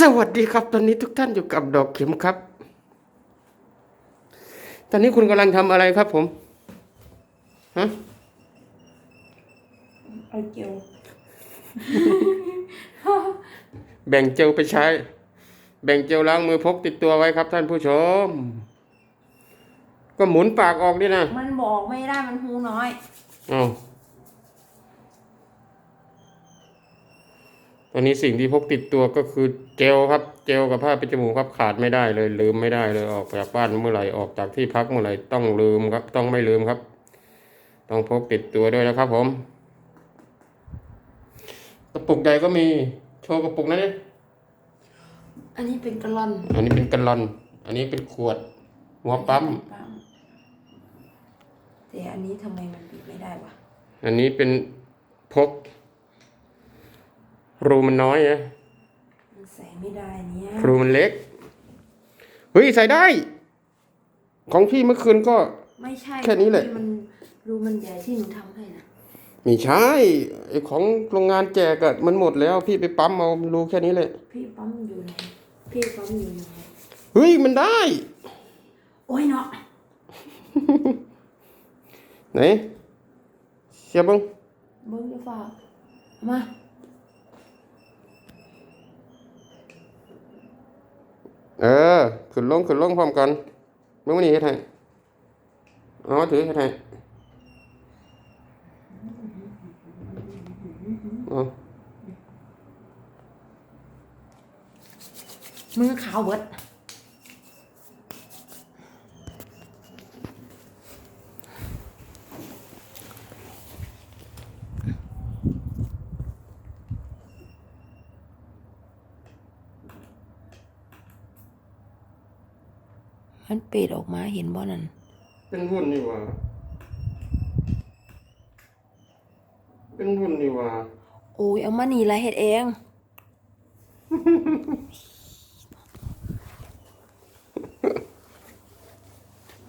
สวัสดีครับ ตอนนี้ทุกท่านอยู่กับดอกเข็มครับ ตอนนี้คุณกำลังทำอะไรครับผมฮะเอาเจลแบ่งเจลไปใช้ แบ่งเจลล้างมือพกติดตัวไว้ครับ ท่านผู้ชม ก็หมุนปากออกดินะมันบอกไม่ได้มันหูน้อยเอา ตอนนี้สิ่งที่พกติดตัวก็คือเจลครับ เจลกับผ้าปิดจมูกครับขาดไม่ได้เลย ลืมไม่ได้เลยออกจากบ้านเมื่อไหร่ออกจากที่พักเมื่อไหร่ต้องลืมครับ ต้องไม่ลืมครับ ต้องพกติดตัวด้วยนะครับ ผมกระปุกใหญ่ก็มีโชว์กระปุกนั้นดิอันนี้เป็นกะลอน อันนี้เป็นกัลลอน อันนี้เป็นขวด หัวปั๊มปั๊มแต่อันนี้ทำไมมันปิดไม่ได้วะ อันนี้เป็นพก รูมันน้อยนะมันใส่ไม่ได้เนี่ยรูมันเล็ก เฮ้ย ใส่ได้ ของพี่เมื่อคืนก็ ไม่ใช่แค่นี้แหละ มันรูมันใหญ่ที่หนูทำให้นะไม่ใช่ไอของโรงงานแจกอะมันหมดแล้ว พี่ไปปั๊มเอารูแค่นี้เลยพี่ปั๊มอยู่ไหนพี่ปั๊มอยู่ไหนเฮ้ย มันได้ โอ้ยเนาะไหนเสียบังเบิ้งจะฝากมา เออ ขึ้นลงขึ้นลงพร้อมกันเมื่อวันนี้เฮ็ดให้อ๋อถือเฮ็ดให้อ๋อมือขาวเบิด มันเปิดออกมาเห็นบ่นั่นเป็นหุ้นนี่หว่าเป็นหุ้นนี่หว่าโอ้ยเอามานี่ละเฮ็ดเอง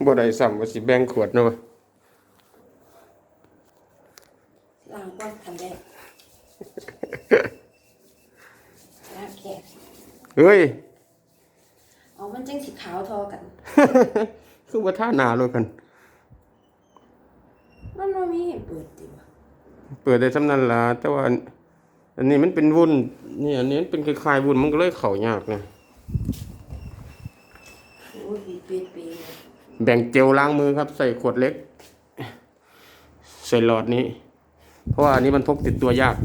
บ่ได้ซ้ำว่าสิแบ่งขวดเนาะล้างก้อนทำได้ล้างแขกเฮ้ยเอา มันจังสีขาวทอกัน คือว่าท่าหนาเลยกัน มันบ่มีให้เปิดติวะเปิดได้สำนันละแต่ว่า อันนี้มันเป็นวุ่นนี่อันนี้มันเป็นคล้ายๆวุ่นมันก็เลยเข้ายากนะโอ้ยปีเปียเปียแบ่งเจลล้างมือครับ ใส่ขวดเล็ก ใส่หลอดนี้ เพราะว่าอันนี้มันพกติดตัวยาก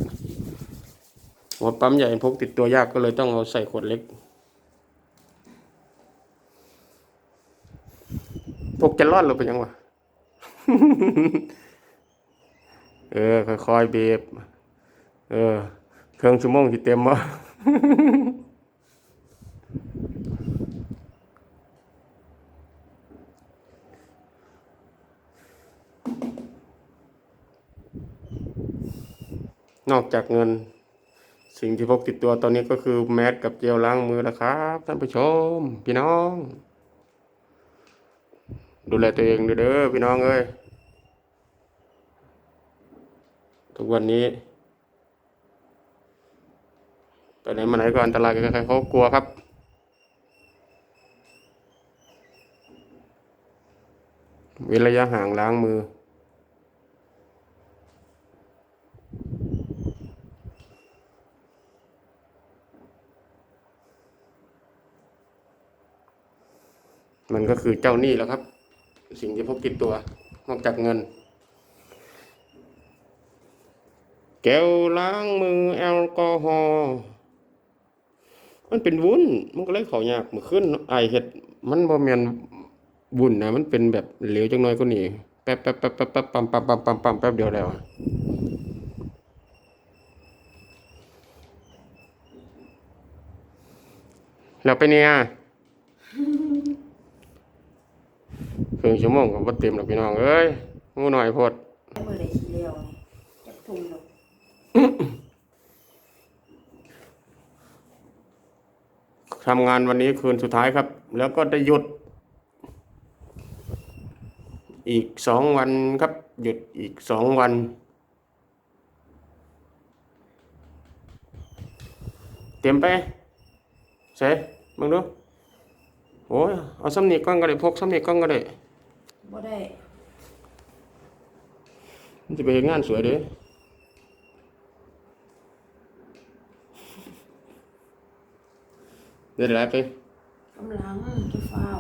หัวปั๊มใหญ่พกติดตัวยากก็เลยต้องเอาใส่ขวดเล็ก กจะรอดหรือเป็นยังวะเออค่อยๆเบีบเออ เครื่องชั่วโมงที่เต็มวะนอกจากเงิน สิ่งที่พกติดตัวตอนนี้ก็คือแมสกับเจลล้างมือแล้วครับ ท่านผู้ชม พี่น้อง ดูแลตัวเองเด้อพี่น้องเอ้ยทุกวันนี้ไปไหนมาไหนก็อันตรายใครๆเขากลัวครับ เว้นระยะห่างล้างมือ มันก็คือเจ้าหนี้แล้วครับ สิ่งที่พกติดตัว นอกจากเงิน แก้วล้างมือแอลกอฮอล์มันเป็นวุ้นมันก็เลยเขายากมือขึ้นไอเห็ดมันบ่แมนวุ้นนะมันเป็นแบบเหลวจังน้อยก็นี่แป๊บแป๊บแป๊บแป๊บแป๊บปั๊มปั๊มปั๊มปั๊มปั๊มแป๊บเดียวแล้วแล้วไปเนี่ย รึ่งชั่วโมงก็บ่เต็มหรอกพี่น้องเอ้ยงูหน่อยโพดมือเลยทีเดียวนี่จับทุ่มดอกทำงานวันนี้คืนสุดท้ายครับ แล้วก็ได้หยุด อีกสองวันครับ หยุดอีกสองวัน เต็มไปใส่มึงดูโอ้ยเอาซ้ำนี่ก้อนก็ได้พกซ้ำนี่ก้อนก็ได้ บ่ได้ มันจะไปเฮ็ดงานสวยเด้เดี๋ยวได้ไปกำลังจะฟ้าว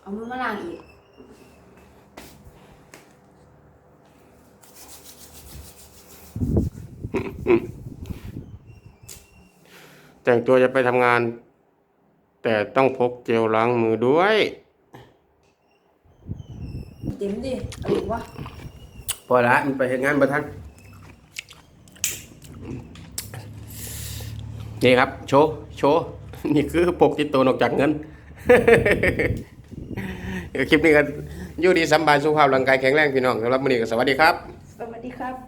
เอามือมาล้างอีก แต่งตัวจะไปทำงาน แต่ต้องพกเจลล้างมือด้วยเต็มดิเอาอีกวะพอละมันไปเฮ็ดงานบ่ทันนี่ครับ โชว์โชว์นี่คือปกติดตัวนอกจากเงินเดี๋ยวคลิปนี้ก็อยู่ดีสำบายสุขภาพร่างกายแข็งแรงพี่น้องสำหรับมื้อนี้ก็สวัสดีครับ สวัสดีครับ